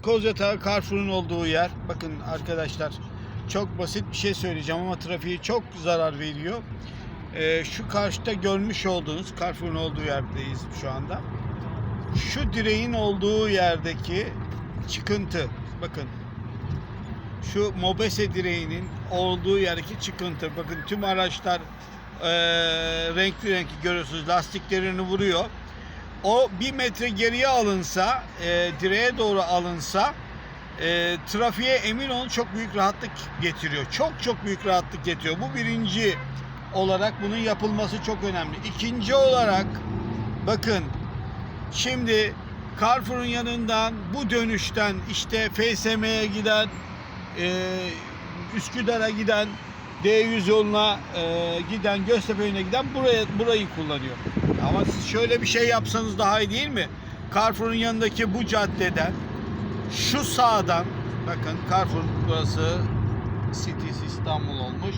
Kozyatağı Carrefour'un olduğu yer. Bakın arkadaşlar çok basit bir şey söyleyeceğim ama trafiğe çok zarar veriyor. Ee, şu karşıda görmüş olduğunuz Carrefour'un olduğu yerdeyiz şu anda. Şu direğin olduğu yerdeki çıkıntı. Bakın şu Mobese direğinin olduğu yerdeki çıkıntı. Bakın tüm araçlar eee, renkli renkli görüyorsunuz. Lastiklerini vuruyor. O bir metre geriye alınsa, eee, direğe doğru alınsa eee, trafiğe emin olun çok büyük rahatlık getiriyor. Çok çok büyük rahatlık getiriyor. Bu birinci olarak bunun yapılması çok önemli. İkinci olarak bakın şimdi Carrefour'un yanından bu dönüşten işte FSM'ye giden e, Üsküdar'a giden D100 yoluna e, giden Göztepe yönüne giden buraya burayı kullanıyor. Ama siz şöyle bir şey yapsanız daha iyi değil mi? Carrefour'un yanındaki bu caddeden şu sağdan bakın Carrefour burası Cities İstanbul olmuş.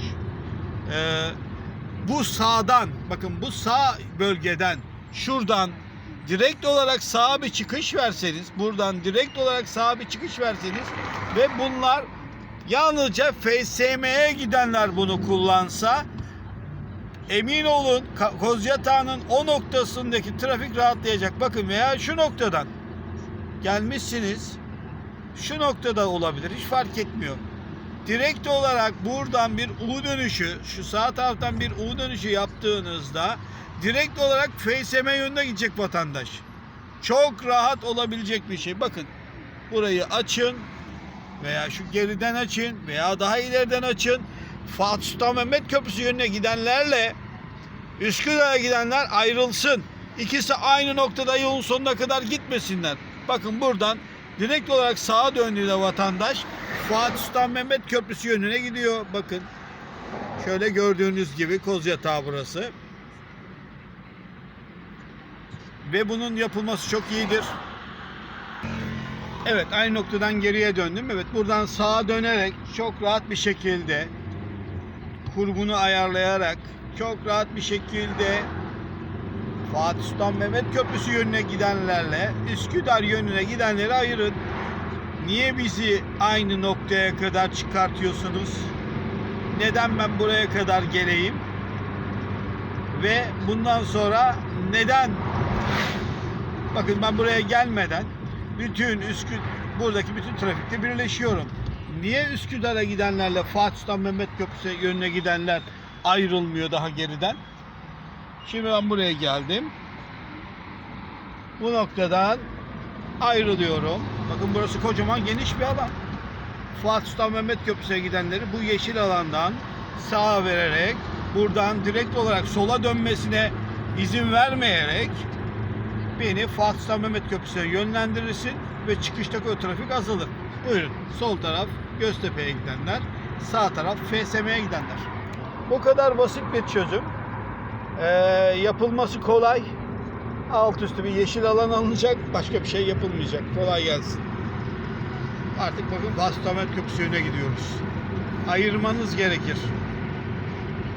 E, bu sağdan bakın bu sağ bölgeden şuradan direkt olarak sağa bir çıkış verseniz buradan direkt olarak sağa bir çıkış verseniz ve bunlar yalnızca FSM'ye gidenler bunu kullansa emin olun Kozyatağı'nın o noktasındaki trafik rahatlayacak. Bakın veya şu noktadan gelmişsiniz şu noktada olabilir hiç fark etmiyor. Direkt olarak buradan bir U dönüşü şu sağ taraftan bir U dönüşü yaptığınızda direkt olarak FSM yönüne gidecek vatandaş. Çok rahat olabilecek bir şey. Bakın burayı açın veya şu geriden açın veya daha ileriden açın. Fatih Sultan Mehmet Köprüsü yönüne gidenlerle Üsküdar'a gidenler ayrılsın. İkisi aynı noktada yolun sonuna kadar gitmesinler. Bakın buradan direkt olarak sağa döndüğünde vatandaş Fatih Sultan Mehmet Köprüsü yönüne gidiyor. Bakın şöyle gördüğünüz gibi Kozyatağı burası. Ve bunun yapılması çok iyidir. Evet aynı noktadan geriye döndüm. Evet buradan sağa dönerek çok rahat bir şekilde kurgunu ayarlayarak çok rahat bir şekilde Fatih Sultan Mehmet Köprüsü yönüne gidenlerle Üsküdar yönüne gidenleri ayırın. Niye bizi aynı noktaya kadar çıkartıyorsunuz? Neden ben buraya kadar geleyim? Ve bundan sonra neden Bakın ben buraya gelmeden bütün Üsküd buradaki bütün trafikte birleşiyorum. Niye Üsküdar'a gidenlerle Fatih Sultan Mehmet Köprüsü yönüne gidenler ayrılmıyor daha geriden? Şimdi ben buraya geldim. Bu noktadan ayrılıyorum. Bakın burası kocaman geniş bir alan. Fatih Sultan Mehmet Köprüsü'ne gidenleri bu yeşil alandan sağa vererek buradan direkt olarak sola dönmesine izin vermeyerek beni Fatih Sultan Mehmet Köprüsü'ne yönlendirirsin ve çıkıştaki o trafik azalır. Buyurun. Sol taraf Göztepe'ye gidenler, sağ taraf FSM'ye gidenler. Bu kadar basit bir çözüm. Ee, yapılması kolay. Alt üstü bir yeşil alan alınacak. Başka bir şey yapılmayacak. Kolay gelsin. Artık bakın Fatih Sultan Mehmet Köprüsü yönüne gidiyoruz. Ayırmanız gerekir.